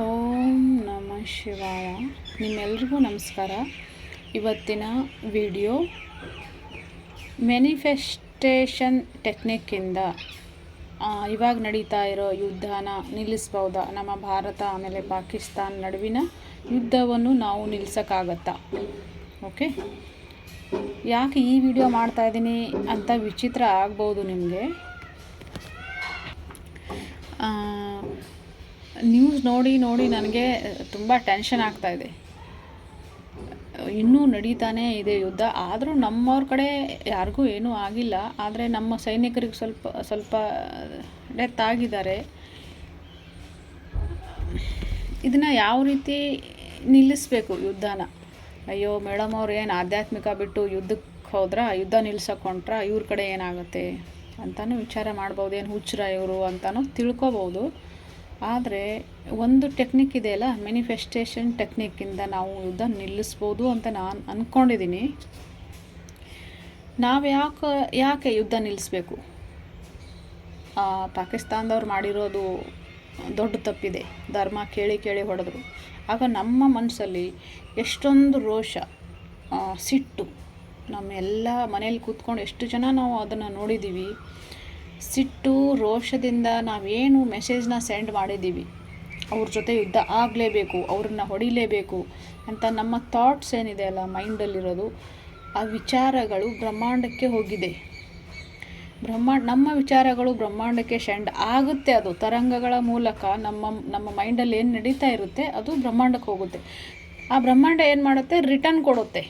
ಓಂ ನಮ ಶಿವಾಯ. ನಿಮ್ಮೆಲ್ರಿಗೂ ನಮಸ್ಕಾರ. ಇವತ್ತಿನ ವಿಡಿಯೋ ಮ್ಯಾನಿಫೆಸ್ಟೇಷನ್ ಟೆಕ್ನಿಕ್ಕಿಂದ ಇವಾಗ ನಡೀತಾ ಇರೋ ಯುದ್ಧನ ನಿಲ್ಲಿಸ್ಬೋದಾ? ನಮ್ಮ ಭಾರತ, ಆಮೇಲೆ ಪಾಕಿಸ್ತಾನ ನಡುವಿನ ಯುದ್ಧವನ್ನು ನಾವು ನಿಲ್ಲಿಸೋಕ್ಕಾಗತ್ತಾ ಓಕೆ? ಯಾಕೆ ಈ ವಿಡಿಯೋ ಮಾಡ್ತಾಯಿದ್ದೀನಿ ಅಂತ ವಿಚಿತ್ರ ಆಗ್ಬೋದು ನಿಮಗೆ. ನ್ಯೂಸ್ ನೋಡಿ ನೋಡಿ ನನಗೆ ತುಂಬ ಟೆನ್ಷನ್ ಆಗ್ತಾ ಇದೆ. ಇನ್ನೂ ನಡೀತಾನೆ ಇದೆ ಯುದ್ಧ. ಆದರೂ ನಮ್ಮವ್ರ ಕಡೆ ಯಾರಿಗೂ ಏನೂ ಆಗಿಲ್ಲ. ಆದರೆ ನಮ್ಮ ಸೈನಿಕರಿಗೆ ಸ್ವಲ್ಪ ಸ್ವಲ್ಪ ಡೆತ್ ಆಗಿದ್ದಾರೆ. ಇದನ್ನು ಯಾವ ರೀತಿ ನಿಲ್ಲಿಸ್ಬೇಕು ಯುದ್ಧನ? ಅಯ್ಯೋ ಮೇಡಮ್ ಅವ್ರು ಏನು ಆಧ್ಯಾತ್ಮಿಕ ಬಿಟ್ಟು ಯುದ್ಧಕ್ಕೆ ಹೋದ್ರ? ಯುದ್ಧ ನಿಲ್ಸಕ್ಕೆ ಹೊಂಟ್ರ ಇವ್ರ ಕಡೆ ಏನಾಗುತ್ತೆ? ಅಂತಲೂ ವಿಚಾರ ಮಾಡ್ಬೋದು ಏನು ಹುಚ್ಚರ ಇವರು ಅಂತಲೂ ತಿಳ್ಕೊಬೋದು. ಆದರೆ ಒಂದು ಟೆಕ್ನಿಕ್ ಇದೆಯಲ್ಲ ಮ್ಯಾನಿಫೆಸ್ಟೇಷನ್ ಟೆಕ್ನಿಕ್ಕಿಂದ ನಾವು ಯುದ್ಧ ನಿಲ್ಲಿಸ್ಬೋದು ಅಂತ ನಾನು ಅಂದ್ಕೊಂಡಿದ್ದೀನಿ ನಾವು ಯಾಕೆ ಯಾಕೆ ಯುದ್ಧ ನಿಲ್ಲಿಸ್ಬೇಕು ಪಾಕಿಸ್ತಾನದವ್ರು ಮಾಡಿರೋದು ದೊಡ್ಡ ತಪ್ಪಿದೆ. ಧರ್ಮ ಕೇಳಿ ಕೇಳಿ ಹೊಡೆದ್ರು. ಆಗ ನಮ್ಮ ಮನಸ್ಸಲ್ಲಿ ಎಷ್ಟೊಂದು ರೋಷ ಸಿಟ್ಟು. ನಮ್ಮೆಲ್ಲ ಮನೇಲಿ ಕೂತ್ಕೊಂಡು ಎಷ್ಟು ಜನ ನಾವು ಅದನ್ನು ನೋಡಿದ್ದೀವಿ ಸಿಟ್ಟು, ರೋಷದಿಂದ ನಾವೇನು ಮೆಸೇಜ್ನ ಸೆಂಡ್ ಮಾಡಿದ್ದೀವಿ. ಅವ್ರ ಜೊತೆ ಯುದ್ಧ ಆಗಲೇಬೇಕು, ಅವ್ರನ್ನ ಹೊಡಿಲೇಬೇಕು ಅಂತ ನಮ್ಮ ಥಾಟ್ಸ್ ಏನಿದೆ ಅಲ್ಲ ಮೈಂಡಲ್ಲಿರೋದು ಆ ವಿಚಾರಗಳು ಬ್ರಹ್ಮಾಂಡಕ್ಕೆ ಹೋಗಿದೆ. ಬ್ರಹ್ಮಾಂಡ, ನಮ್ಮ ವಿಚಾರಗಳು ಬ್ರಹ್ಮಾಂಡಕ್ಕೆ ಸೆಂಡ್ ಆಗುತ್ತೆ. ಅದು ತರಂಗಗಳ ಮೂಲಕ ನಮ್ಮ ನಮ್ಮ ಮೈಂಡಲ್ಲಿ ಏನು ನಡೀತಾ ಇರುತ್ತೆ, ಅದು ಬ್ರಹ್ಮಾಂಡಕ್ಕೆ ಹೋಗುತ್ತೆ. ಆ ಬ್ರಹ್ಮಾಂಡ ಏನು ಮಾಡುತ್ತೆ? ರಿಟರ್ನ್ ಕೊಡುತ್ತೆ.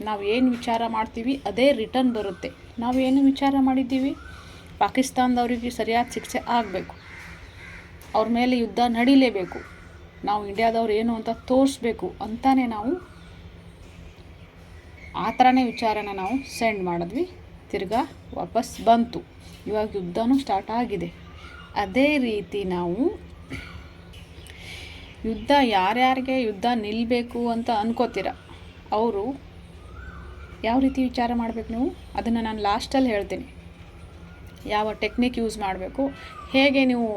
ನಾವು ಏನು ವಿಚಾರ ಮಾಡ್ತೀವಿ, ಅದೇ ರಿಟರ್ನ್ ಬರುತ್ತೆ. ನಾವು ಏನು ವಿಚಾರ ಮಾಡಿದ್ದೀವಿ? ಪಾಕಿಸ್ತಾನದವರಿಗೆ ಸರಿಯಾದ ಶಿಕ್ಷೆ ಆಗಬೇಕು. ಅವ್ರ ಮೇಲೆ ಯುದ್ಧ ನಡೀಲೇಬೇಕು. ನಾವು ಇಂಡಿಯಾದವ್ರು ಏನು ಅಂತ ತೋರಿಸ್ಬೇಕು ಅಂತಾನೆ ನಾವು ಆ ಥರನೇ ವಿಚಾರನ ನಾವು ಸೆಂಡ್ ಮಾಡಿದ್ವಿ. ತಿರ್ಗಾ ವಾಪಸ್ ಬಂತು. ಇವಾಗ ಯುದ್ಧನೂ ಸ್ಟಾರ್ಟ್ ಆಗಿದೆ. ಅದೇ ರೀತಿ ನಾವು ಯುದ್ಧ ಯಾರ್ಯಾರಿಗೆ ಯುದ್ಧ ನಿಲ್ಲಬೇಕು ಅಂತ ಅನ್ಕೋತೀರ? ಅವರು ಯಾವ ರೀತಿ ವಿಚಾರ ಮಾಡಬೇಕು ನೀವು? ಅದನ್ನು ನಾನು ಲಾಸ್ಟಲ್ಲಿ ಹೇಳ್ತೀನಿ. ಯಾವ ಟೆಕ್ನಿಕ್ ಯೂಸ್ ಮಾಡಬೇಕು, ಹೇಗೆ ನೀವು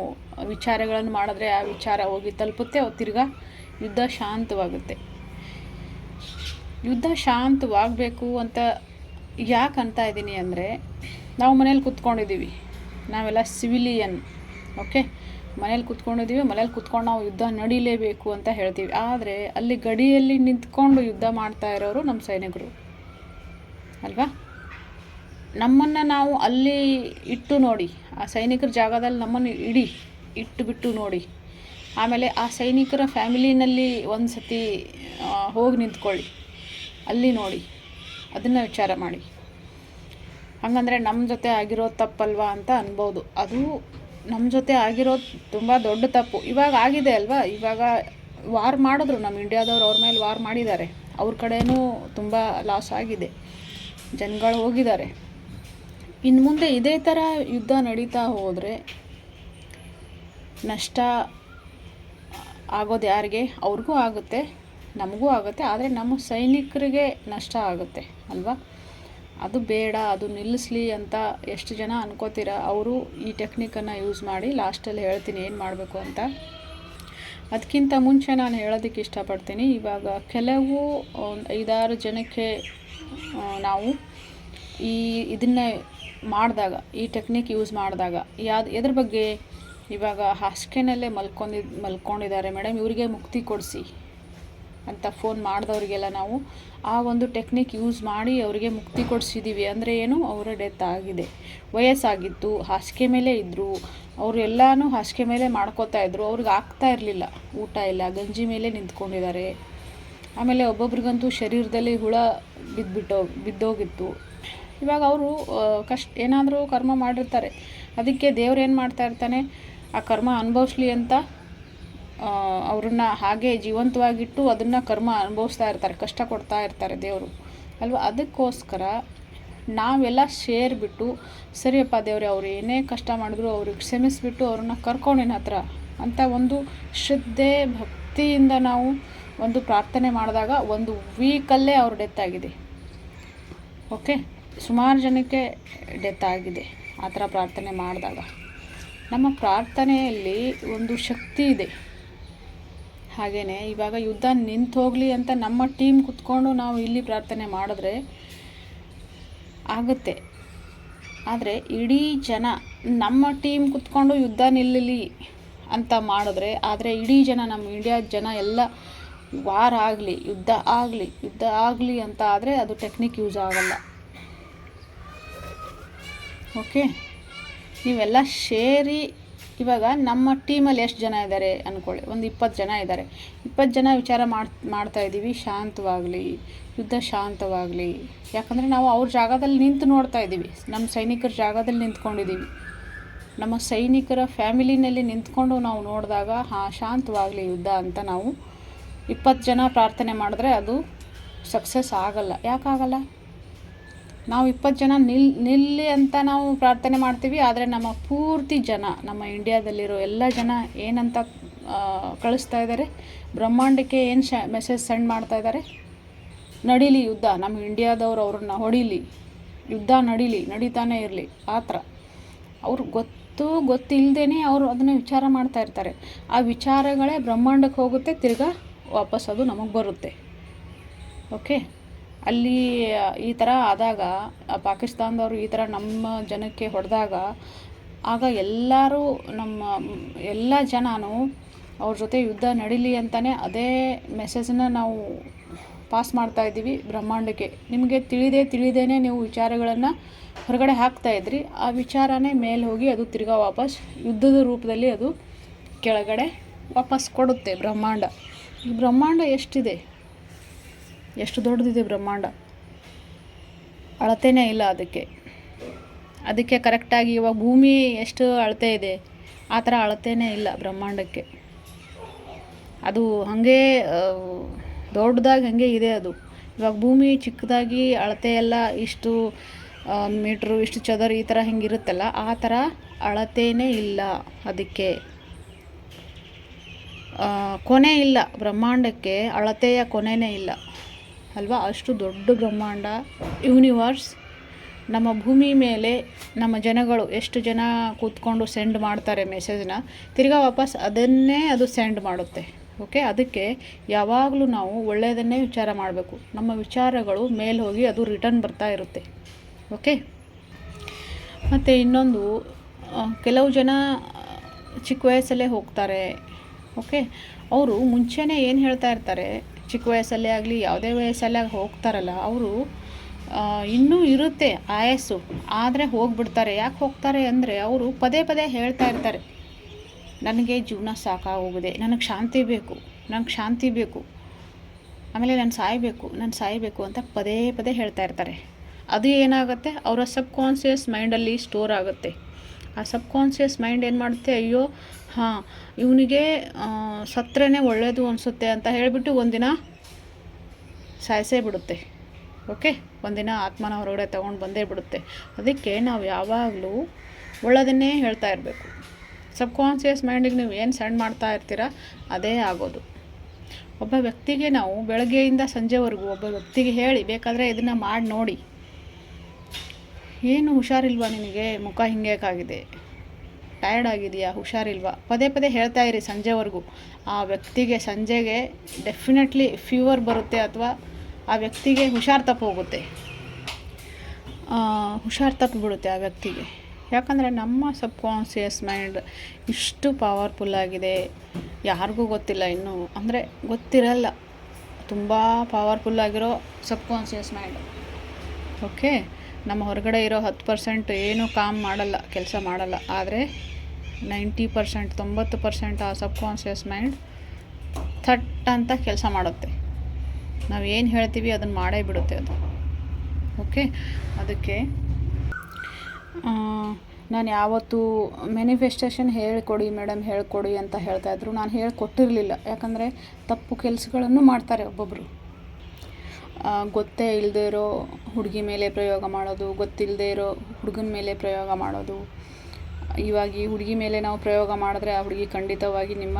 ವಿಚಾರಗಳನ್ನು ಮಾಡಿದ್ರೆ ಆ ವಿಚಾರ ಹೋಗಿ ತಲುಪುತ್ತೆ, ಅವು ತಿರ್ಗಾ ಯುದ್ಧ ಶಾಂತವಾಗುತ್ತೆ. ಯುದ್ಧ ಶಾಂತವಾಗಬೇಕು ಅಂತ ಯಾಕೆ ಅಂತ ಇದ್ದೀನಿ ಅಂದರೆ, ನಾವು ಮನೇಲಿ ಕೂತ್ಕೊಂಡಿದ್ದೀವಿ. ನಾವೆಲ್ಲ ಸಿವಿಲಿಯನ್ ಓಕೆ ಮನೇಲಿ ಕೂತ್ಕೊಂಡಿದ್ದೀವಿ ಮನೇಲಿ ಕೂತ್ಕೊಂಡು ನಾವು ಯುದ್ಧ ನಡೀಲೇಬೇಕು ಅಂತ ಹೇಳ್ತೀವಿ. ಆದರೆ ಅಲ್ಲಿ ಗಡಿಯಲ್ಲಿ ನಿಂತ್ಕೊಂಡು ಯುದ್ಧ ಮಾಡ್ತಾ ಇರೋರು ನಮ್ಮ ಸೈನಿಕರು. ಅಲ್ವಾ? ನಮ್ಮನ್ನು ನಾವು ಅಲ್ಲಿ ಇಟ್ಟು ನೋಡಿ, ಆ ಸೈನಿಕರ ಜಾಗದಲ್ಲಿ ನಮ್ಮನ್ನು ಇಡಿ, ಇಟ್ಟು ಬಿಟ್ಟು ನೋಡಿ. ಆಮೇಲೆ ಆ ಸೈನಿಕರ ಫ್ಯಾಮಿಲಿನಲ್ಲಿ ಒಂದು ಸತಿ ಹೋಗಿ ನಿಂತ್ಕೊಳ್ಳಿ. ಅಲ್ಲಿ ನೋಡಿ, ಅದನ್ನು ವಿಚಾರ ಮಾಡಿ. ಹಂಗಂದರೆ ನಮ್ಮ ಜೊತೆ ಆಗಿರೋ ತಪ್ಪಲ್ವಾ ಅಂತ ಅನ್ಬೋದು. ಅದು ನಮ್ಮ ಜೊತೆ ಆಗಿರೋದು ತುಂಬ ದೊಡ್ಡ ತಪ್ಪು. ಇವಾಗ ಆಗಿದೆ ಅಲ್ವಾ? ಇವಾಗ ವಾರ್ ಮಾಡಿದ್ರು ನಮ್ಮ ಇಂಡಿಯಾದವ್ರು, ಅವ್ರ ಮೇಲೆ ವಾರ್ ಮಾಡಿದ್ದಾರೆ. ಅವ್ರ ಕಡೆಯೂ ತುಂಬ ಲಾಸ್ ಆಗಿದೆ. ಜನಗಳು ಹೋಗಿದ್ದಾರೆ. ಇನ್ನು ಮುಂದೆ ಇದೇ ಥರ ಯುದ್ಧ ನಡೀತಾ ಹೋದರೆ ನಷ್ಟ ಆಗೋದು ಯಾರಿಗೆ? ಅವ್ರಿಗೂ ಆಗುತ್ತೆ, ನಮಗೂ ಆಗುತ್ತೆ, ಆದರೆ ನಮ್ಮ ಸೈನಿಕರಿಗೆ ನಷ್ಟ ಆಗುತ್ತೆ, ಅಲ್ವಾ? ಅದು ಬೇಡ, ಅದು ನಿಲ್ಲಿಸ್ಲಿ ಅಂತ ಎಷ್ಟು ಜನ ಅನ್ಕೋತೀರ? ಅವರು ಈ ಟೆಕ್ನಿಕನ್ನು ಯೂಸ್ ಮಾಡಿ ಲಾಸ್ಟಲ್ಲಿ ಹೇಳ್ತೀನಿ ಏನು ಮಾಡಬೇಕು ಅಂತ. ಅದಕ್ಕಿಂತ ಮುಂಚೆ ನಾನು ಹೇಳೋದಕ್ಕೆ ಇಷ್ಟಪಡ್ತೀನಿ. ಇವಾಗ ಕೆಲವು ಒಂದು ಐದಾರು ಜನಕ್ಕೆ ನಾವು ಈ ಇದನ್ನ ಮಾಡಿದಾಗ, ಈ ಟೆಕ್ನಿಕ್ ಯೂಸ್ ಮಾಡಿದಾಗ ಯಾವ್ದು ಎದ್ರ ಬಗ್ಗೆ ಇವಾಗ ಹಾಸಿಗೆನಲ್ಲೇ ಮಲ್ಕೊಂಡಿದ್ ಮಲ್ಕೊಂಡಿದ್ದಾರೆ ಮೇಡಮ್ ಇವರಿಗೆ ಮುಕ್ತಿ ಕೊಡಿಸಿ ಅಂತ ಫೋನ್ ಮಾಡಿದವರಿಗೆಲ್ಲ ನಾವು ಆ ಒಂದು ಟೆಕ್ನಿಕ್ ಯೂಸ್ ಮಾಡಿ ಅವರಿಗೆ ಮುಕ್ತಿ ಕೊಡಿಸಿದ್ದೀವಿ ಅಂದರೆ ಏನು? ಅವರ ಡೆತ್ ಆಗಿದೆ. ವಯಸ್ಸಾಗಿತ್ತು, ಹಾಸಿಗೆ ಮೇಲೆ ಇದ್ದರು ಅವರು ಎಲ್ಲನೂ ಹಾಸಿಗೆ ಮೇಲೆ ಮಾಡ್ಕೋತಾ ಇದ್ದರು ಅವ್ರಿಗೆ ಆಗ್ತಾ ಇರಲಿಲ್ಲ. ಊಟ ಇಲ್ಲ, ಗಂಜಿ ಮೇಲೆ ನಿಂತ್ಕೊಂಡಿದ್ದಾರೆ. ಆಮೇಲೆ ಒಬ್ಬೊಬ್ರಿಗಂತೂ ಶರೀರದಲ್ಲಿ ಹುಳ ಬಿದ್ದುಬಿಟ್ಟೋ ಬಿದ್ದೋಗಿತ್ತು. ಇವಾಗ ಅವರು ಕಷ್ಟ, ಏನಾದರೂ ಕರ್ಮ ಮಾಡಿರ್ತಾರೆ. ಅದಕ್ಕೆ ದೇವ್ರು ಏನು ಮಾಡ್ತಾ ಇರ್ತಾನೆ? ಆ ಕರ್ಮ ಅನುಭವಿಸ್ಲಿ ಅಂತ ಅವ್ರನ್ನ ಹಾಗೆ ಜೀವಂತವಾಗಿಟ್ಟು ಅದನ್ನು ಕರ್ಮ ಅನುಭವಿಸ್ತಾ ಇರ್ತಾರೆ, ಕಷ್ಟ ಕೊಡ್ತಾ ಇರ್ತಾರೆ ದೇವರು. ಅಲ್ವಾ? ಅದಕ್ಕೋಸ್ಕರ ನಾವೆಲ್ಲ ಸೇರಿಬಿಟ್ಟು, ಸರಿಯಪ್ಪ ದೇವ್ರೆ, ಅವ್ರು ಏನೇ ಕಷ್ಟ ಮಾಡಿದ್ರು ಅವ್ರಿಗೆ ಕ್ಷಮಿಸಿಬಿಟ್ಟು ಅವ್ರನ್ನ ಕರ್ಕೊಂಡಿನ ಹತ್ರ? ಅಂತ ಒಂದು ಶ್ರದ್ಧೆ, ಭಕ್ತಿಯಿಂದ ನಾವು ಒಂದು ಪ್ರಾರ್ಥನೆ ಮಾಡಿದಾಗ ಒಂದು ವೀಕಲ್ಲೇ ಅವ್ರ ಡೆತ್ ಆಗಿದೆ. ಓಕೆ? ಸುಮಾರು ಜನಕ್ಕೆ ಡೆತ್ ಆಗಿದೆ. ಆ ಥರ ಪ್ರಾರ್ಥನೆ ಮಾಡಿದಾಗ ನಮ್ಮ ಪ್ರಾರ್ಥನೆಯಲ್ಲಿ ಒಂದು ಶಕ್ತಿ ಇದೆ. ಹಾಗೆಯೇ ಇವಾಗ ಯುದ್ಧ ನಿಂತು ಹೋಗಲಿ ಅಂತ ನಮ್ಮ ಟೀಮ್ ಕುತ್ಕೊಂಡು ನಾವು ಇಲ್ಲಿ ಪ್ರಾರ್ಥನೆ ಮಾಡಿದ್ರೆ ಆಗುತ್ತೆ. ಆದರೆ ಇಡೀ ಜನ ನಮ್ಮ ಟೀಮ್ ಕುತ್ಕೊಂಡು ಯುದ್ಧ ನಿಲ್ಲಲಿ ಅಂತ ಮಾಡಿದ್ರೆ, ಆದರೆ ಇಡೀ ಜನ ನಮ್ಮ ಇಂಡಿಯಾದ ಜನ ಎಲ್ಲ ವಾರ ಆಗಲಿ, ಯುದ್ಧ ಆಗಲಿ ಯುದ್ಧ ಆಗಲಿ ಅಂತ ಆದರೆ ಅದು ಟೆಕ್ನಿಕ್ ಯೂಸ್ ಆಗಲ್ಲ. ಓಕೆ ನೀವೆಲ್ಲ ಸೇರಿ ಇವಾಗ ನಮ್ಮ ಟೀಮಲ್ಲಿ ಎಷ್ಟು ಜನ ಇದ್ದಾರೆ ಅಂದ್ಕೊಳ್ಳಿ ಒಂದು ಇಪ್ಪತ್ತು ಜನ ಇದ್ದಾರೆ ಇಪ್ಪತ್ತು ಜನ ವಿಚಾರ ಮಾಡಿ, ಮಾಡ್ತಾ ಇದ್ದೀವಿ ಶಾಂತವಾಗಲಿ, ಯುದ್ಧ ಶಾಂತವಾಗಲಿ. ಯಾಕಂದರೆ ನಾವು ಅವ್ರ ಜಾಗದಲ್ಲಿ ನಿಂತು ನೋಡ್ತಾ ಇದ್ದೀವಿ ನಮ್ಮ ಸೈನಿಕರ ಜಾಗದಲ್ಲಿ ನಿಂತ್ಕೊಂಡಿದ್ದೀವಿ ನಮ್ಮ ಸೈನಿಕರ ಫ್ಯಾಮಿಲಿನಲ್ಲಿ ನಿಂತ್ಕೊಂಡು ನಾವು ನೋಡಿದಾಗ, ಹಾಂ, ಶಾಂತವಾಗಲಿ ಯುದ್ಧ ಅಂತ ನಾವು ಇಪ್ಪತ್ತು ಜನ ಪ್ರಾರ್ಥನೆ ಮಾಡಿದ್ರೆ ಅದು ಸಕ್ಸಸ್ ಆಗಲ್ಲ. ಯಾಕಾಗಲ್ಲ? ನಾವು ಇಪ್ಪತ್ತು ಜನ ನಿಲ್, ನಿಲ್ಲಿ ಅಂತ ನಾವು ಪ್ರಾರ್ಥನೆ ಮಾಡ್ತೀವಿ, ಆದರೆ ನಮ್ಮ ಪೂರ್ತಿ ಜನ, ನಮ್ಮ ಇಂಡಿಯಾದಲ್ಲಿರೋ ಎಲ್ಲ ಜನ ಏನಂತ ಕಳಿಸ್ತಾ ಇದ್ದಾರೆ ಬ್ರಹ್ಮಾಂಡಕ್ಕೆ ಏನು ಶ ಮೆಸೇಜ್ ಸೆಂಡ್ ಮಾಡ್ತಾ ಇದ್ದಾರೆ ನಡೀಲಿ ಯುದ್ಧ, ನಮ್ಮ ಇಂಡಿಯಾದವ್ರು ಅವ್ರನ್ನ ಹೊಡೀಲಿ. ಯುದ್ಧ ನಡೀಲಿ, ನಡೀತಾನೆ ಇರಲಿ, ಆ ಥರ. ಅವ್ರು ಗೊತ್ತು ಗೊತ್ತಿಲ್ಲದೇ ಅವರು ಅದನ್ನು ವಿಚಾರ ಮಾಡ್ತಾ ಇರ್ತಾರೆ. ಆ ವಿಚಾರಗಳೇ ಬ್ರಹ್ಮಾಂಡಕ್ಕೆ ಹೋಗುತ್ತೆ, ತಿರ್ಗಾ ವಾಪಸ್ ಅದು ನಮಗೆ ಬರುತ್ತೆ. ಓಕೆ? ಅಲ್ಲಿ, ಈ ಥರ ಆದಾಗ, ಪಾಕಿಸ್ತಾನದವರು ಈ ಥರ ನಮ್ಮ ಜನಕ್ಕೆ ಹೊಡೆದಾಗ, ಆಗ ಎಲ್ಲರೂ ನಮ್ಮ, ಎಲ್ಲ ಜನನೂ ಅವ್ರ ಜೊತೆ ಯುದ್ಧ ನಡೀಲಿ ಅಂತಲೇ ಅದೇ ಮೆಸೇಜನ್ನ ನಾವು ಪಾಸ್ ಮಾಡ್ತಾ ಇದ್ದೀವಿ ಬ್ರಹ್ಮಾಂಡಕ್ಕೆ. ನಿಮಗೆ ತಿಳಿದೇ ತಿಳಿದೇನೆ ನೀವು ವಿಚಾರಗಳನ್ನು ಹೊರಗಡೆ ಹಾಕ್ತಾ ಇದ್ರಿ. ಆ ವಿಚಾರನೇ ಮೇಲೆ ಹೋಗಿ ಅದು ತಿರ್ಗಾ ವಾಪಸ್ ಯುದ್ಧದ ರೂಪದಲ್ಲಿ ಅದು ಕೆಳಗಡೆ ವಾಪಸ್ ಕೊಡುತ್ತೆ ಬ್ರಹ್ಮಾಂಡ. ಈ ಬ್ರಹ್ಮಾಂಡ ಎಷ್ಟಿದೆ? ಎಷ್ಟು ದೊಡ್ಡದಿದೆ ಬ್ರಹ್ಮಾಂಡ. ಅಳತೆನೇ ಇಲ್ಲ ಅದಕ್ಕೆ. ಅದಕ್ಕೆ ಕರೆಕ್ಟಾಗಿ ಇವಾಗ ಭೂಮಿ ಎಷ್ಟು ಅಳತೆ ಇದೆ, ಆ ಥರ ಅಳತೆನೇ ಇಲ್ಲ ಬ್ರಹ್ಮಾಂಡಕ್ಕೆ. ಅದು ಹಾಗೆ ದೊಡ್ಡದಾಗಿ ಹಾಗೆ ಇದೆ ಅದು. ಇವಾಗ ಭೂಮಿ ಚಿಕ್ಕದಾಗಿ ಅಳತೆ ಎಲ್ಲ ಇಷ್ಟು ಮೀಟ್ರು, ಇಷ್ಟು ಚದರ್ ಈ ಥರ ಹಿಂಗಿರುತ್ತಲ್ಲ ಆ ಥರ ಅಳತೆನೇ ಇಲ್ಲ ಅದಕ್ಕೆ. ಕೊನೆ ಇಲ್ಲ ಬ್ರಹ್ಮಾಂಡಕ್ಕೆ ಅಳತೆಯ ಕೊನೆನೇ ಇಲ್ಲ. ಅಲ್ವಾ? ಅಷ್ಟು ದೊಡ್ಡ ಬ್ರಹ್ಮಾಂಡ ಯೂನಿವರ್ಸ್ ನಮ್ಮ ಭೂಮಿ ಮೇಲೆ ನಮ್ಮ ಜನಗಳು ಎಷ್ಟು ಜನ ಕೂತ್ಕೊಂಡು ಸೆಂಡ್ ಮಾಡ್ತಾರೆ ಮೆಸೇಜ್ನ ತಿರ್ಗಾ ವಾಪಸ್ ಅದನ್ನೇ ಅದು ಸೆಂಡ್ ಮಾಡುತ್ತೆ. ಓಕೆ ಅದಕ್ಕೆ ಯಾವಾಗಲೂ ನಾವು ಒಳ್ಳೆಯದನ್ನೇ ವಿಚಾರ ಮಾಡಬೇಕು. ನಮ್ಮ ವಿಚಾರಗಳು ಮೇಲೆ ಹೋಗಿ ಅದು ರಿಟರ್ನ್ ಬರ್ತಾ ಇರುತ್ತೆ. ಓಕೆ ಮತ್ತು ಇನ್ನೊಂದು ಕೆಲವು ಜನ ಚಿಕ್ಕ ವಯಸ್ಸಲ್ಲೇ ಹೋಗ್ತಾರೆ. ಓಕೆ ಅವರು ಮುಂಚೆನೇ ಏನು ಹೇಳ್ತಾ ಇರ್ತಾರೆ ಚಿಕ್ಕ ವಯಸ್ಸಲ್ಲೇ ಆಗಲಿ, ಯಾವುದೇ ವಯಸ್ಸಲ್ಲೇ ಹೋಗ್ತಾರಲ್ಲ, ಅವರು ಇನ್ನೂ ಇರುತ್ತೆ ಆಯಸ್ಸು. ಆದರೆ ಹೋಗ್ಬಿಡ್ತಾರೆ. ಯಾಕೆ ಹೋಗ್ತಾರೆ ಅಂದರೆ ಅವರು ಪದೇ ಪದೇ ಹೇಳ್ತಾ ಇರ್ತಾರೆ. ನನಗೆ ಜೀವನ ಸಾಕಾಗೋಗಿದೆ. ನನಗೆ ಶಾಂತಿ ಬೇಕು. ನನಗೆ ಶಾಂತಿ ಬೇಕು. ಆಮೇಲೆ ನಾನು ಸಾಯಬೇಕು. ನಾನು ಸಾಯಬೇಕು ಅಂತ ಪದೇ ಪದೇ ಹೇಳ್ತಾ ಇರ್ತಾರೆ. ಅದು ಏನಾಗುತ್ತೆ? ಅವರ ಸಬ್ ಕಾನ್ಷಿಯಸ್ ಮೈಂಡಲ್ಲಿ ಸ್ಟೋರ್ ಆಗುತ್ತೆ. ಆ ಸಬ್ ಕಾನ್ಷಿಯಸ್ ಮೈಂಡ್ ಏನು ಮಾಡುತ್ತೆ, ಅಯ್ಯೋ, ಹಾಂ, ಇವನಿಗೆ ಸತ್ರೇ ಒಳ್ಳೆಯದು ಅನಿಸುತ್ತೆ ಅಂತ ಹೇಳಿಬಿಟ್ಟು ಒಂದಿನ ಸಾಯಿಸೇ ಬಿಡುತ್ತೆ. ಓಕೆ? ಒಂದಿನ ಆತ್ಮನ ಹೊರಗಡೆ ತೊಗೊಂಡು ಬಂದೇ ಬಿಡುತ್ತೆ. ಅದಕ್ಕೆ ನಾವು ಯಾವಾಗಲೂ ಒಳ್ಳೆಯದನ್ನೇ ಹೇಳ್ತಾ ಇರಬೇಕು. ಸಬ್ ಕಾನ್ಷಿಯಸ್ ಮೈಂಡಿಗೆ ನೀವು ಏನು ಸೆಂಡ್ ಮಾಡ್ತಾ ಇರ್ತೀರ, ಅದೇ ಆಗೋದು. ಒಬ್ಬ ವ್ಯಕ್ತಿಗೆ ನಾವು ಬೆಳಗ್ಗೆಯಿಂದ ಸಂಜೆವರೆಗೂ ಒಬ್ಬ ವ್ಯಕ್ತಿಗೆ ಹೇಳಿ ಬೇಕಾದರೆ ಇದನ್ನು ಮಾಡಿ ನೋಡಿ. ಏನು ಹುಷಾರಿಲ್ವಾ ನಿನಗೆ? ಮುಖ ಹಿಂಗೇಕಾಗಿದೆ ಟಯರ್ಡ್ ಆಗಿದೆಯಾ ಹುಷಾರಿಲ್ವಾ? ಪದೇ ಪದೇ ಹೇಳ್ತಾ ಇರಿ ಸಂಜೆವರೆಗೂ. ಆ ವ್ಯಕ್ತಿಗೆ ಸಂಜೆಗೆ ಡೆಫಿನೆಟ್ಲಿ ಫೀವರ್ ಬರುತ್ತೆ ಅಥವಾ ಆ ವ್ಯಕ್ತಿಗೆ ಹುಷಾರು ತಪ್ಪು ಹೋಗುತ್ತೆ. ಹುಷಾರು ತಪ್ಪಿಬಿಡುತ್ತೆ ಆ ವ್ಯಕ್ತಿಗೆ. ಯಾಕಂದರೆ ನಮ್ಮ ಸಬ್ ಕಾನ್ಸಿಯಸ್ ಮೈಂಡ್ ಇಷ್ಟು ಪವರ್ಫುಲ್ ಆಗಿದೆ. ಯಾರಿಗೂ ಗೊತ್ತಿಲ್ಲ ಇನ್ನೂ. ಅಂದರೆ ಗೊತ್ತಿರಲ್ಲ. ತುಂಬ ಪವರ್ಫುಲ್ ಆಗಿರೋ ಸಬ್ ಕಾನ್ಸಿಯಸ್ ಮೈಂಡ್ ಓಕೆ ನಮ್ಮ ಹೊರಗಡೆ ಇರೋ ಹತ್ತು ಪರ್ಸೆಂಟ್ ಏನೂ ಕಾಮ್ ಮಾಡಲ್ಲ, ಕೆಲಸ ಮಾಡಲ್ಲ. ಆದರೆ ನೈಂಟಿ ಪರ್ಸೆಂಟ್, ತೊಂಬತ್ತು ಪರ್ಸೆಂಟ್ ಆ ಸಬ್ ಕಾನ್ಷಿಯಸ್ ಮೈಂಡ್ ಥಟ್ ಅಂತ ಕೆಲಸ ಮಾಡುತ್ತೆ. ನಾವು ಏನು ಹೇಳ್ತೀವಿ ಅದನ್ನು ಮಾಡೇ ಬಿಡುತ್ತೆ ಅದು. ಓಕೆ? ಅದಕ್ಕೆ ನಾನು ಯಾವತ್ತೂ ಮ್ಯಾನಿಫೆಸ್ಟೇಷನ್ ಹೇಳಿಕೊಡಿ ಮೇಡಮ್ ಹೇಳ್ಕೊಡಿ ಅಂತ ಹೇಳ್ತಾಯಿದ್ರು ನಾನು ಹೇಳಿಕೊಟ್ಟಿರಲಿಲ್ಲ. ಯಾಕಂದರೆ ತಪ್ಪು ಕೆಲಸಗಳನ್ನು ಮಾಡ್ತಾರೆ ಒಬ್ಬೊಬ್ಬರು ಗೊತ್ತೇ ಇಲ್ಲದೆ ಇರೋ ಹುಡುಗಿ ಮೇಲೆ ಪ್ರಯೋಗ ಮಾಡೋದು ಗೊತ್ತಿಲ್ಲದೆ ಇರೋ ಹುಡುಗನ ಮೇಲೆ ಪ್ರಯೋಗ ಮಾಡೋದು. ಇವಾಗ ಈ ಹುಡುಗಿ ಮೇಲೆ ನಾವು ಪ್ರಯೋಗ ಮಾಡಿದ್ರೆ ಆ ಹುಡುಗಿ ಖಂಡಿತವಾಗಿ ನಿಮ್ಮ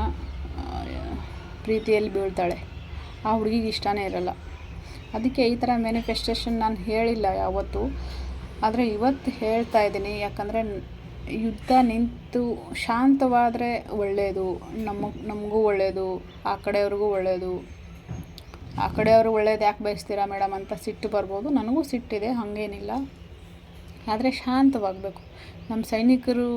ಪ್ರೀತಿಯಲ್ಲಿ ಬೀಳ್ತಾಳೆ. ಆ ಹುಡುಗಿಗೆ ಇಷ್ಟನೇ ಇರಲ್ಲ. ಅದಕ್ಕೆ ಈ ಥರ ಮ್ಯಾನಿಫೆಸ್ಟೇಷನ್ ನಾನು ಹೇಳಿಲ್ಲ ಯಾವತ್ತು. ಆದರೆ ಇವತ್ತು ಹೇಳ್ತಾ ಇದ್ದೀನಿ. ಯಾಕಂದರೆ ಯುದ್ಧ ನಿಂತು ಶಾಂತವಾದರೆ ಒಳ್ಳೆಯದು ನಮಗೆ, ನಮಗೂ ಒಳ್ಳೆಯದು ಆ ಕಡೆಯವ್ರಿಗೂ ಒಳ್ಳೆಯದು ಆ ಕಡೆಯವರು ಒಳ್ಳೇದು ಯಾಕೆ ಬಯಸ್ತೀರಾ ಮೇಡಮ್ ಅಂತ ಸಿಟ್ಟು ಬರ್ಬೋದು. ನನಗೂ ಸಿಟ್ಟಿದೆ, ಹಾಗೇನಿಲ್ಲ. ಆದರೆ ಶಾಂತವಾಗಬೇಕು. ನಮ್ಮ ಸೈನಿಕರು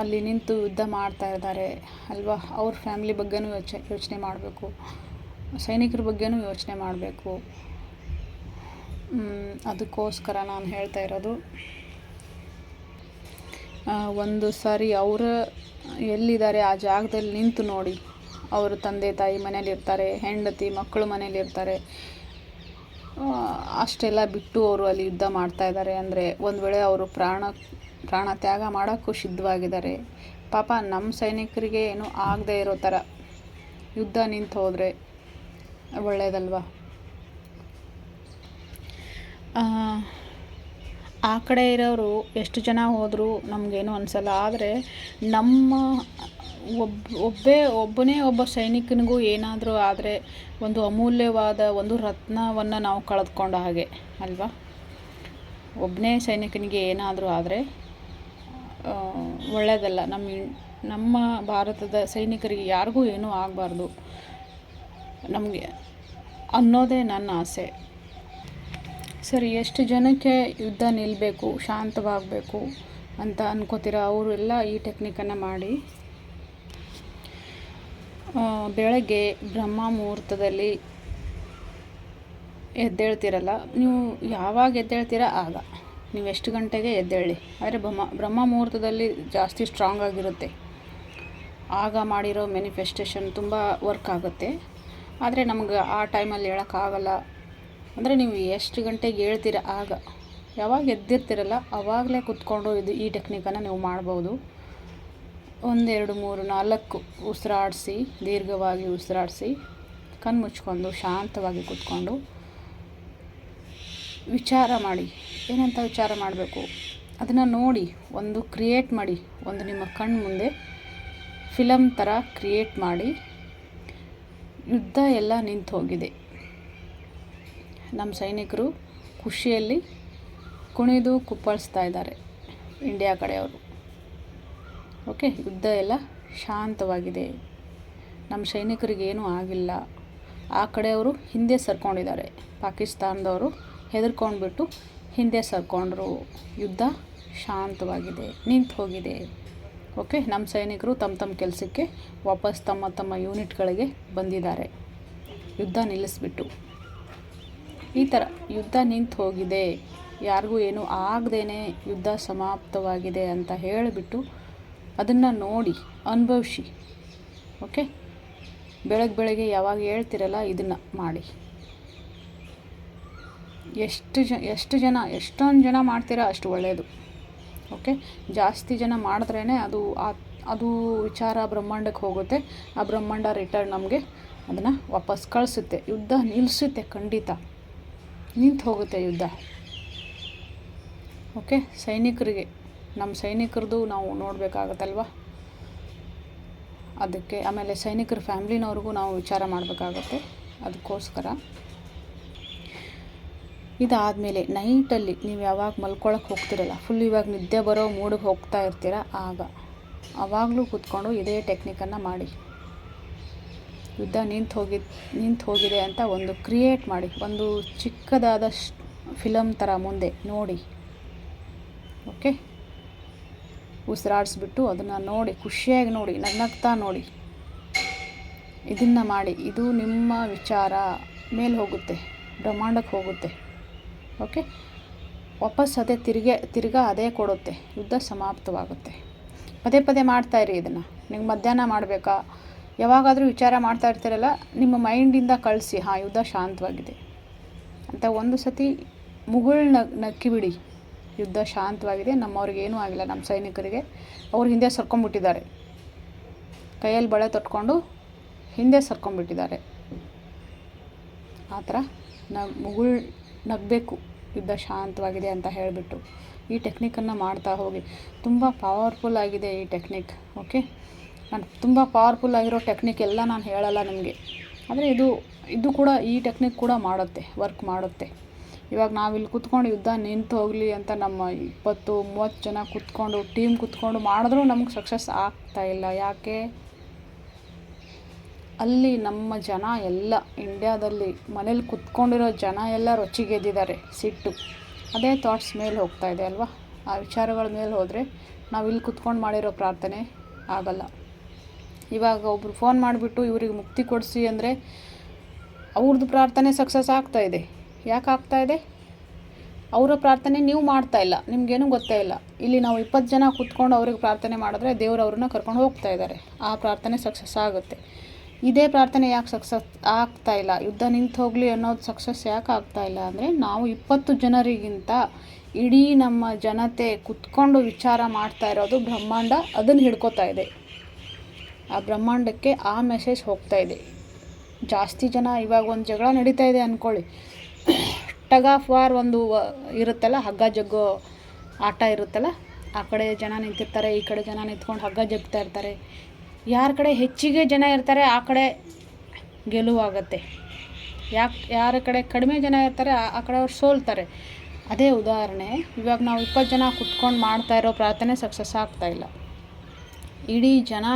ಅಲ್ಲಿ ನಿಂತು ಯುದ್ಧ ಮಾಡ್ತಾ ಇದ್ದಾರೆ ಅಲ್ವಾ? ಅವ್ರ ಫ್ಯಾಮಿಲಿ ಬಗ್ಗೆನೂ ಯೋಚನೆ ಯೋಚನೆ ಮಾಡಬೇಕು. ಸೈನಿಕರ ಬಗ್ಗೆನೂ ಯೋಚನೆ ಮಾಡಬೇಕು. ಅದಕ್ಕೋಸ್ಕರ ನಾನು ಹೇಳ್ತಾ ಇರೋದು ಒಂದು ಸಾರಿ ಅವರ ಎಲ್ಲಿದ್ದಾರೆ ಆ ಜಾಗದಲ್ಲಿ ನಿಂತು ನೋಡಿ. ಅವರ ತಂದೆ ತಾಯಿ ಮನೇಲಿ ಇರ್ತಾರೆ ಹೆಂಡತಿ ಮಕ್ಕಳು ಮನೇಲಿ ಇರ್ತಾರೆ ಆ, ಅಷ್ಟೆಲ್ಲ ಬಿಟ್ಟು ಅವರು ಅಲ್ಲಿ ಯುದ್ಧ ಮಾಡ್ತಾ ಇದ್ದಾರೆ ಅಂದರೆ ಒಂದು ವೇಳೆ ಅವರು ಪ್ರಾಣ ಪ್ರಾಣ ತ್ಯಾಗ ಮಾಡೋಕ್ಕೂ ಸಿದ್ಧವಾಗಿದ್ದಾರೆ. ಪಾಪ ನಮ್ಮ ಸೈನಿಕರಿಗೆ ಏನೂ ಆಗದೇ ಇರೋ ಥರ ಯುದ್ಧ ನಿಂತು ಹೋದರೆ ಒಳ್ಳೆಯದಲ್ವಾ ಆ ಕಡೆ ಇರೋರು ಎಷ್ಟು ಜನ ಹೋದರೂ ನಮಗೇನು ಅನಿಸಲ್ಲ. ಆದರೆ ನಮ್ಮ ಒಬ್ಬ ಒಬ್ಬೇ, ಒಬ್ಬನೇ ಒಬ್ಬ ಸೈನಿಕನಿಗೂ ಏನಾದರೂ ಆದರೆ ಒಂದು ಅಮೂಲ್ಯವಾದ ಒಂದು ರತ್ನವನ್ನು ನಾವು ಕಳೆದುಕೊಂಡ ಹಾಗೆ, ಅಲ್ವಾ? ಒಬ್ಬನೇ ಸೈನಿಕನಿಗೆ ಏನಾದರೂ ಆದರೆ ಒಳ್ಳೆಯದಲ್ಲ ನಮ್ಮ ನಮ್ಮ ಭಾರತದ ಸೈನಿಕರಿಗೆ ಯಾರಿಗೂ ಏನೂ ಆಗಬಾರ್ದು. ನಮಗೆ ಅನ್ನೋದೇ ನನ್ನ ಆಸೆ. ಸರಿ, ಎಷ್ಟು ಜನಕ್ಕೆ ಯುದ್ಧ ನಿಲ್ಲಬೇಕು ಶಾಂತವಾಗಬೇಕು ಅಂತ ಅನ್ಕೋತೀರ? ಅವರೆಲ್ಲ ಈ ಟೆಕ್ನಿಕನ್ನು ಮಾಡಿ. ಬೆಳಗ್ಗೆ ಬ್ರಹ್ಮ ಮುಹೂರ್ತದಲ್ಲಿ ಎದ್ದೇಳ್ತೀರಲ್ಲ, ನೀವು ಯಾವಾಗ ಎದ್ದೇಳ್ತೀರ ಆಗ. ನೀವು ಎಷ್ಟು ಗಂಟೆಗೆ ಎದ್ದೇಳಿ. ಆದರೆ ಬ್ರಹ್ಮ ಬ್ರಹ್ಮ ಮುಹೂರ್ತದಲ್ಲಿ ಜಾಸ್ತಿ ಸ್ಟ್ರಾಂಗ್ ಆಗಿರುತ್ತೆ. ಆಗ ಮಾಡಿರೋ ಮೆನಿಫೆಸ್ಟೇಷನ್ ತುಂಬ ವರ್ಕ್ ಆಗುತ್ತೆ. ಆದರೆ ನಮ್ಗೆ ಆ ಟೈಮಲ್ಲಿ ಹೇಳೋಕ್ಕಾಗಲ್ಲ ಅಂದರೆ ನೀವು ಎಷ್ಟು ಗಂಟೆಗೆ ಹೇಳ್ತೀರ ಆಗ. ಯಾವಾಗ ಎದ್ದಿರ್ತೀರಲ್ಲ ಆವಾಗಲೇ ಕುತ್ಕೊಂಡು ಇದು ಈ ಟೆಕ್ನಿಕನ್ನು ನೀವು ಮಾಡ್ಬೋದು. ಒಂದೆರಡು ಮೂರು ನಾಲ್ಕು ಉಸಿರಾಡಿಸಿ, ದೀರ್ಘವಾಗಿ ಉಸಿರಾಡಿಸಿ ಕಣ್ಣು ಮುಚ್ಕೊಂಡು ಶಾಂತವಾಗಿ ಕೂತ್ಕೊಂಡು ವಿಚಾರ ಮಾಡಿ. ಏನಂತ ವಿಚಾರ ಮಾಡಬೇಕು? ಅದನ್ನು ನೋಡಿ, ಒಂದು ಕ್ರಿಯೇಟ್ ಮಾಡಿ, ಒಂದು ನಿಮ್ಮ ಕಣ್ಣು ಮುಂದೆ ಫಿಲಮ್ ಥರ ಕ್ರಿಯೇಟ್ ಮಾಡಿ, ಯುದ್ಧ ಎಲ್ಲ ನಿಂತು ಹೋಗಿದೆ. ನಮ್ಮ ಸೈನಿಕರು ಖುಷಿಯಲ್ಲಿ ಕುಣಿದು ಕುಪ್ಪಳಿಸ್ತಾ ಇದ್ದಾರೆ, ಇಂಡಿಯಾ ಕಡೆಯವರು. ಓಕೆ, ಯುದ್ಧ ಎಲ್ಲ ಶಾಂತವಾಗಿದೆ. ನಮ್ಮ ಸೈನಿಕರಿಗೆ ಏನೂ ಆಗಿಲ್ಲ. ಆ ಕಡೆಯವರು ಹಿಂದೆ ಸರ್ಕೊಂಡಿದ್ದಾರೆ. ಪಾಕಿಸ್ತಾನದವರು ಹೆದರ್ಕೊಂಡ್ಬಿಟ್ಟು ಹಿಂದೆ ಸರ್ಕೊಂಡ್ರು. ಯುದ್ಧ ಶಾಂತವಾಗಿದೆ ನಿಂತು ಹೋಗಿದೆ ಓಕೆ, ನಮ್ಮ ಸೈನಿಕರು ತಮ್ಮ ತಮ್ಮ ಕೆಲಸಕ್ಕೆ ವಾಪಸ್ ತಮ್ಮ ತಮ್ಮ ಯೂನಿಟ್ಗಳಿಗೆ ಬಂದಿದ್ದಾರೆ. ಯುದ್ಧ ನಿಲ್ಲಿಸ್ಬಿಟ್ಟು. ಈ ಥರ ಯುದ್ಧ ನಿಂತು ಹೋಗಿದೆ ಯಾರಿಗೂ ಏನೂ ಆಗದೇನೆ ಯುದ್ಧ ಸಮಾಪ್ತವಾಗಿದೆ ಅಂತ ಹೇಳಿಬಿಟ್ಟು ಅದನ್ನು ನೋಡಿ, ಅನುಭವಿಸಿ, ಓಕೆ? ಬೆಳಗ್ಗೆ ಬೆಳಗ್ಗೆ ಯಾವಾಗ ಹೇಳ್ತಿರಲ್ಲ ಇದನ್ನು ಮಾಡಿ. ಎಷ್ಟು ಜ, ಎಷ್ಟು ಜನ, ಎಷ್ಟೊಂದು ಜನ ಮಾಡ್ತೀರಾ ಅಷ್ಟು ಒಳ್ಳೆಯದು ಓಕೆ? ಜಾಸ್ತಿ ಜನ ಮಾಡಿದ್ರೇ ಅದು ಅದು ವಿಚಾರ ಬ್ರಹ್ಮಾಂಡಕ್ಕೆ ಹೋಗುತ್ತೆ. ಆ ಬ್ರಹ್ಮಾಂಡ ರಿಟರ್ನ್ ನಮಗೆ ಅದನ್ನು ವಾಪಸ್ ಕಳಿಸುತ್ತೆ. ಯುದ್ಧ ನಿಲ್ಲಿಸುತ್ತೆ ಖಂಡಿತ. ನಿಂತು ಹೋಗುತ್ತೆ ಯುದ್ಧ, ಓಕೆ? ಸೈನಿಕರಿಗೆ. ನಮ್ಮ ಸೈನಿಕರದು ನಾವು ನೋಡಬೇಕಾಗತ್ತಲ್ವ? ಅದಕ್ಕೆ ಆಮೇಲೆ ಸೈನಿಕರ ಫ್ಯಾಮ್ಲಿನವ್ರಿಗೂ ನಾವು ವಿಚಾರ ಮಾಡಬೇಕಾಗತ್ತೆ. ಅದಕ್ಕೋಸ್ಕರ. ಇದಾದಮೇಲೆ ನೈಟಲ್ಲಿ ನೀವು ಯಾವಾಗ ಮಲ್ಕೊಳಕ್ಕೆ ಹೋಗ್ತಿರಲ್ಲ ಫುಲ್ ಇವಾಗ ನಿದ್ದೆ ಬರೋ ಮೂಡಿಗೆ ಹೋಗ್ತಾ ಇರ್ತೀರ, ಆಗ. ಆವಾಗಲೂ ಕೂತ್ಕೊಂಡು ಇದೇ ಟೆಕ್ನಿಕನ್ನು ಮಾಡಿ. ಯುದ್ಧ ನಿಂತು ಹೋಗಿ, ನಿಂತು ಹೋಗಿದೆ ಅಂತ ಒಂದು ಕ್ರಿಯೇಟ್ ಮಾಡಿ, ಒಂದು ಚಿಕ್ಕದಾದ ಫಿಲಮ್ ಥರ ಮುಂದೆ ನೋಡಿ. ಓಕೆ ಉಸಿರಾಡಿಸ್ಬಿಟ್ಟು ಅದನ್ನು ನೋಡಿ, ಖುಷಿಯಾಗಿ ನೋಡಿ ನಗ್ನಗ್ತಾ ನೋಡಿ. ಇದನ್ನು ಮಾಡಿ, ಇದು ನಿಮ್ಮ ವಿಚಾರ, ಮೇಲೆ ಹೋಗುತ್ತೆ, ಬ್ರಹ್ಮಾಂಡಕ್ಕೆ ಹೋಗುತ್ತೆ, ಓಕೆ? ವಾಪಸ್ ಅದೇ ತಿರುಗಿ, ತಿರ್ಗಾ ಅದೇ ಕೊಡುತ್ತೆ, ಯುದ್ಧ ಸಮಾಪ್ತವಾಗುತ್ತೆ. ಪದೇ ಪದೇ ಮಾಡ್ತಾಯಿರಿ ಇದನ್ನು. ನಿಮ್ಗೆ ಮಧ್ಯಾಹ್ನ ಮಾಡಬೇಕಾ? ಯಾವಾಗಾದರೂ ವಿಚಾರ ಮಾಡ್ತಾ ಇರ್ತೀರಲ್ಲ, ನಿಮ್ಮ ಮೈಂಡಿಂದ ಕಳಿಸಿ ಹಾಂ ಯುದ್ಧ ಶಾಂತವಾಗಿದೆ. ಅಂತ ಒಂದು ಸತಿ ಮುಗುಳ್ ನಕ್ಕಿಬಿಡಿ ಯುದ್ಧ ಶಾಂತವಾಗಿದೆ. ನಮ್ಮವ್ರಿಗೆ ಏನೂ ಆಗಿಲ್ಲ, ನಮ್ಮ ಸೈನಿಕರಿಗೆ. ಅವ್ರು ಹಿಂದೆ ಸರ್ಕೊಂಡ್ಬಿಟ್ಟಿದ್ದಾರೆ. ಕೈಯಲ್ಲಿ ಬಳೆ ತೊಟ್ಕೊಂಡು ಹಿಂದೆ ಸರ್ಕೊಂಡ್ಬಿಟ್ಟಿದ್ದಾರೆ. ಆ ಥರ ನಗ್, ಮುಗುಳ್ ನಗಬೇಕು. ಯುದ್ಧ ಶಾಂತವಾಗಿದೆ ಅಂತ ಹೇಳಿಬಿಟ್ಟು ಈ ಟೆಕ್ನಿಕನ್ನು ಮಾಡ್ತಾ ಹೋಗಿ. ತುಂಬ ಪವರ್ಫುಲ್ ಆಗಿದೆ ಈ ಟೆಕ್ನಿಕ್, ಓಕೆ? ನಾನು ತುಂಬ ಪವರ್ಫುಲ್ ಆಗಿರೋ ಟೆಕ್ನಿಕ್ ಎಲ್ಲ ನಾನು ಹೇಳಲ್ಲ ನಿಮಗೆ. ಆದರೆ ಇದು ಇದು ಕೂಡ ಈ ಟೆಕ್ನಿಕ್ ಕೂಡ ಮಾಡುತ್ತೆ ವರ್ಕ್ ಮಾಡುತ್ತೆ. ಇವಾಗ ನಾವಿಲ್ಲಿ ಕುತ್ಕೊಂಡು ಯುದ್ಧ ನಿಂತು ಹೋಗಲಿ ಅಂತ ನಮ್ಮ ಇಪ್ಪತ್ತು, ಮೂವತ್ತು ಜನ ಕುತ್ಕೊಂಡು ಟೀಮ್ ಕುತ್ಕೊಂಡು ಮಾಡಿದ್ರೂ ನಮ್ಗೆ ಸಕ್ಸಸ್ ಆಗ್ತಾ ಇಲ್ಲ. ಯಾಕೆ? ಅಲ್ಲಿ ನಮ್ಮ ಜನ ಎಲ್ಲ ಇಂಡ್ಯಾದಲ್ಲಿ ಮನೇಲಿ ಕುತ್ಕೊಂಡಿರೋ ಜನ ಎಲ್ಲ ರೊಚ್ಚಿಗೆದ್ದಿದ್ದಾರೆ ಸಿಟ್ಟು. ಅದೇ ಥಾಟ್ಸ್ ಮೇಲೆ ಹೋಗ್ತಾ ಇದೆ ಅಲ್ವಾ? ಆ ವಿಚಾರಗಳ ಮೇಲೆ ಹೋದರೆ ನಾವು ಇಲ್ಲಿ ಕುತ್ಕೊಂಡು ಮಾಡಿರೋ ಪ್ರಾರ್ಥನೆ ಆಗಲ್ಲ. ಇವಾಗ ಒಬ್ರು ಫೋನ್ ಮಾಡಿಬಿಟ್ಟು ಇವ್ರಿಗೆ ಮುಕ್ತಿ ಕೊಡಿಸಿ ಅಂದರೆ ಅವ್ರದ್ದು ಪ್ರಾರ್ಥನೆ ಸಕ್ಸಸ್ ಆಗ್ತಾ ಇದೆ. ಯಾಕೆ ಆಗ್ತಾ ಇದೆ? ಅವರ ಪ್ರಾರ್ಥನೆ ನೀವು ಮಾಡ್ತಾ ಇಲ್ಲ. ನಿಮಗೇನು ಗೊತ್ತೇ ಇಲ್ಲ. ಇಲ್ಲಿ ನಾವು ಇಪ್ಪತ್ತು ಜನ ಕೂತ್ಕೊಂಡು ಅವ್ರಿಗೆ ಪ್ರಾರ್ಥನೆ ಮಾಡಿದ್ರೆ ದೇವರು ಅವ್ರನ್ನ ಕರ್ಕೊಂಡು ಹೋಗ್ತಾ ಇದ್ದಾರೆ. ಆ ಪ್ರಾರ್ಥನೆ ಸಕ್ಸಸ್ ಆಗುತ್ತೆ. ಇದೇ ಪ್ರಾರ್ಥನೆ ಯಾಕೆ ಸಕ್ಸಸ್ ಆಗ್ತಾ ಇಲ್ಲ? ಯುದ್ಧ ನಿಂತು ಹೋಗಲಿ ಅನ್ನೋದು ಸಕ್ಸಸ್ ಯಾಕೆ ಆಗ್ತಾ ಇಲ್ಲ ಅಂದರೆ ನಾವು ಇಪ್ಪತ್ತು ಜನರಿಗಿಂತ ಇಡೀ ನಮ್ಮ ಜನತೆ ಕುತ್ಕೊಂಡು ವಿಚಾರ ಮಾಡ್ತಾ ಇರೋದು ಬ್ರಹ್ಮಾಂಡ ಅದನ್ನು ಹಿಡ್ಕೋತಾ ಇದೆ. ಆ ಬ್ರಹ್ಮಾಂಡಕ್ಕೆ ಆ ಮೆಸೇಜ್ ಹೋಗ್ತಾ ಇದೆ. ಜಾಸ್ತಿ ಜನ ಇವಾಗ ಒಂದು ಜಗಳ ನಡೀತಾ ಇದೆ ಅಂದ್ಕೊಳ್ಳಿ ಟಗ್ ಆಫ್ ವಾರ್ ಒಂದು ಇರುತ್ತಲ್ಲ, ಹಗ್ಗ ಜಗ್ಗೋ ಆಟ ಇರುತ್ತಲ್ಲ, ಆ ಕಡೆ ಜನ ನಿಂತಿರ್ತಾರೆ, ಈ ಕಡೆ ಜನ ನಿಂತ್ಕೊಂಡು ಹಗ್ಗ ಜಗ್ತಾ ಇರ್ತಾರೆ. ಯಾರ ಕಡೆ ಹೆಚ್ಚಿಗೆ ಜನ ಇರ್ತಾರೆ, ಆ ಕಡೆ ಗೆಲುವಾಗತ್ತೆ. ಯಾಕೆ, ಯಾರ ಕಡೆ ಕಡಿಮೆ ಜನ ಇರ್ತಾರೆ ಆ ಕಡೆ ಅವ್ರು ಸೋಲ್ತಾರೆ. ಅದೇ ಉದಾಹರಣೆ, ಇವಾಗ ನಾವು ಇಪ್ಪತ್ತು ಜನ ಕುತ್ಕೊಂಡು ಮಾಡ್ತಾ ಇರೋ ಪ್ರಾರ್ಥನೆ ಸಕ್ಸಸ್ ಆಗ್ತಾ ಇಲ್ಲ. ಇಡೀ ಜನ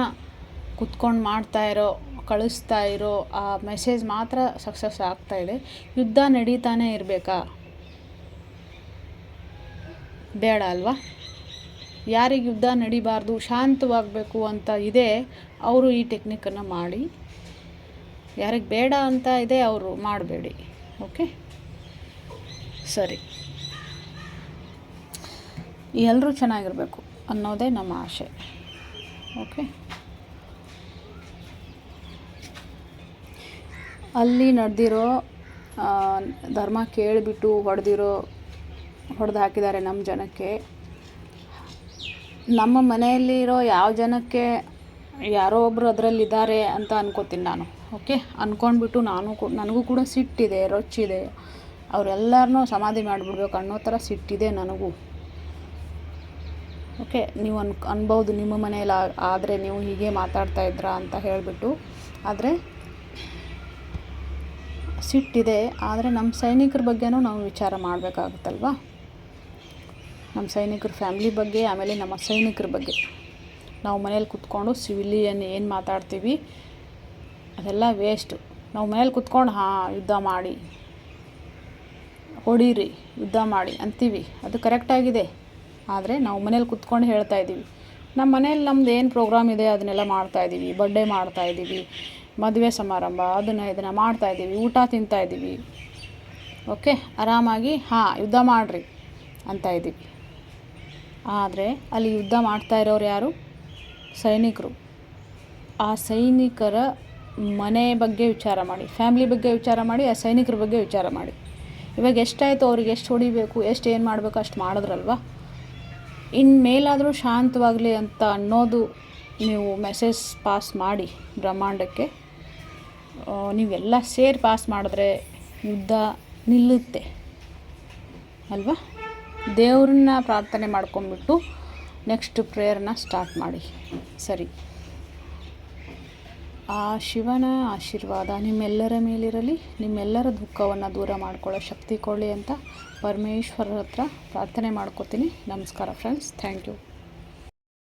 ಕುತ್ಕೊಂಡು ಮಾಡ್ತಾ ಇರೋ ಕಳಿಸ್ತಾ ಇರೋ ಆ ಮೆಸೇಜ್ ಮಾತ್ರ ಸಕ್ಸಸ್ ಇದೆ. ಯುದ್ಧ ನಡೀತಾನೆ ಇರಬೇಕಾ? ಬೇಡ ಅಲ್ವಾ? ಯಾರಿಗೆ ಯುದ್ಧ ನಡಿಬಾರ್ದು, ಶಾಂತವಾಗಬೇಕು ಅಂತ ಇದೆ, ಅವರು ಈ ಟೆಕ್ನಿಕನ್ನು ಮಾಡಿ. ಯಾರಿಗೆ ಬೇಡ ಅಂತ ಇದೆ, ಅವರು ಮಾಡಬೇಡಿ. ಓಕೆ ಸರಿ. ಎಲ್ಲರೂ ಚೆನ್ನಾಗಿರಬೇಕು ಅನ್ನೋದೇ ನಮ್ಮ ಆಶೆ. ಓಕೆ ಅಲ್ಲಿ ನಡೆದಿರೋ ಧರ್ಮ ಕೇಳಿಬಿಟ್ಟು ಹೊಡೆದಿರೋ, ಹೊಡೆದು ಹಾಕಿದ್ದಾರೆ ನಮ್ಮ ಜನಕ್ಕೆ. ನಮ್ಮ ಮನೆಯಲ್ಲಿರೋ ಯಾವ ಜನಕ್ಕೆ ಯಾರೋ ಒಬ್ಬರು ಅದರಲ್ಲಿದ್ದಾರೆ ಅಂತ ಅನ್ಕೋತೀನಿ ನಾನು, ಓಕೆ? ಅಂದ್ಕೊಂಡ್ಬಿಟ್ಟು ನಾನು ನನಗೂ ಕೂಡ ಸಿಟ್ಟಿದೆ, ರೊಚ್ಚಿದೆ. ಅವರೆಲ್ಲರನ್ನೂ ಸಮಾಧಿ ಮಾಡಿಬಿಡ್ಬೇಕು ಅನ್ನೋ ಥರ ಸಿಟ್ಟಿದೆ ನನಗೂ. ಓಕೆ, ನೀವು ಅನ್ ಅನ್ಬೌದು ನಿಮ್ಮ ಮನೇಲಿ ಆದರೆ ನೀವು ಹೀಗೆ ಮಾತಾಡ್ತಾ ಇದ್ರಾ ಅಂತ ಹೇಳಿಬಿಟ್ಟು. ಆದರೆ ಸಿಟ್ಟಿದೆ, ಆದರೆ ನಮ್ಮ ಸೈನಿಕರ ಬಗ್ಗೆನೂ ನಾವು ವಿಚಾರ ಮಾಡಬೇಕಾಗುತ್ತಲ್ವಾ? ನಮ್ಮ ಸೈನಿಕರ ಫ್ಯಾಮ್ಲಿ ಬಗ್ಗೆ, ಆಮೇಲೆ ನಮ್ಮ ಸೈನಿಕರ ಬಗ್ಗೆ. ನಾವು ಮನೇಲಿ ಕುತ್ಕೊಂಡು ಸಿವಿಲಿಯನ್ ಏನು ಮಾತಾಡ್ತೀವಿ, ಅದೆಲ್ಲ ವೇಸ್ಟು. ನಾವು ಮನೇಲಿ ಕುತ್ಕೊಂಡು, ಹಾಂ, ಯುದ್ಧ ಮಾಡಿ, ಹೊಡೀರಿ, ಯುದ್ಧ ಮಾಡಿ ಅಂತೀವಿ. ಅದು ಕರೆಕ್ಟಾಗಿದೆ ಆದರೆ ನಾವು ಮನೇಲಿ ಕುತ್ಕೊಂಡು ಹೇಳ್ತಾ ಇದ್ದೀವಿ. ನಮ್ಮ ಮನೇಲಿ ನಮ್ದು ಏನು ಪ್ರೋಗ್ರಾಮ್ ಇದೆ, ಅದನ್ನೆಲ್ಲ ಮಾಡ್ತಾ ಇದ್ದೀವಿ ಬರ್ಡೇ ಮಾಡ್ತಾ ಇದ್ದೀವಿ ಮದುವೆ ಸಮಾರಂಭ, ಅದನ್ನು ಇದನ್ನು ಮಾಡ್ತಾ ಇದ್ದೀವಿ, ಊಟ ತಿಂತಾ ಇದ್ದೀವಿ. ಓಕೆ ಆರಾಮಾಗಿ, ಹಾಂ, ಯುದ್ಧ ಮಾಡಿರಿ ಅಂತ ಇದ್ದೀವಿ. ಆದರೆ ಅಲ್ಲಿ ಯುದ್ಧ ಮಾಡ್ತಾ ಇರೋರು ಯಾರು? ಸೈನಿಕರು. ಆ ಸೈನಿಕರ ಮನೆ ಬಗ್ಗೆ ವಿಚಾರ ಮಾಡಿ, ಫ್ಯಾಮ್ಲಿ ಬಗ್ಗೆ ವಿಚಾರ ಮಾಡಿ, ಆ ಸೈನಿಕರ ಬಗ್ಗೆ ವಿಚಾರ ಮಾಡಿ. ಇವಾಗ ಎಷ್ಟಾಯಿತು ಅವ್ರಿಗೆ, ಎಷ್ಟು ಹೊಡಿಬೇಕು, ಎಷ್ಟು ಏನು ಮಾಡಬೇಕು, ಅಷ್ಟು ಮಾಡಿದ್ರಲ್ವ? ಇನ್ನು ಮೇಲಾದರೂ ಶಾಂತವಾಗಲಿ ಅಂತ ಅನ್ನೋದು ನೀವು ಮೆಸೇಜ್ ಪಾಸ್ ಮಾಡಿ ಬ್ರಹ್ಮಾಂಡಕ್ಕೆ. ನೀವೆಲ್ಲ ಸೇರಿ ಪಾಸ್ ಮಾಡಿದ್ರೆ ಯುದ್ಧ ನಿಲ್ಲುತ್ತೆ. ಅಲ್ವಾ? ದೇವ್ರನ್ನ ಪ್ರಾರ್ಥನೆ ಮಾಡ್ಕೊಂಬಿಟ್ಟು ನೆಕ್ಸ್ಟ್ ಪ್ರೇಯರ್ನ ಸ್ಟಾರ್ಟ್ ಮಾಡಿ. ಸರಿ. ಆ ಶಿವನ ಆಶೀರ್ವಾದ ನಿಮ್ಮೆಲ್ಲರ ಮೇಲಿರಲಿ, ನಿಮ್ಮೆಲ್ಲರ ದುಃಖವನ್ನು ದೂರ ಮಾಡ್ಕೊಳ್ಳೋ ಶಕ್ತಿ ಕೊಡಲಿ ಅಂತ ಪರಮೇಶ್ವರರ ಹತ್ರ ಪ್ರಾರ್ಥನೆ ಮಾಡ್ಕೋತೀನಿ. ನಮಸ್ಕಾರ ಫ್ರೆಂಡ್ಸ್ ಥ್ಯಾಂಕ್ ಯು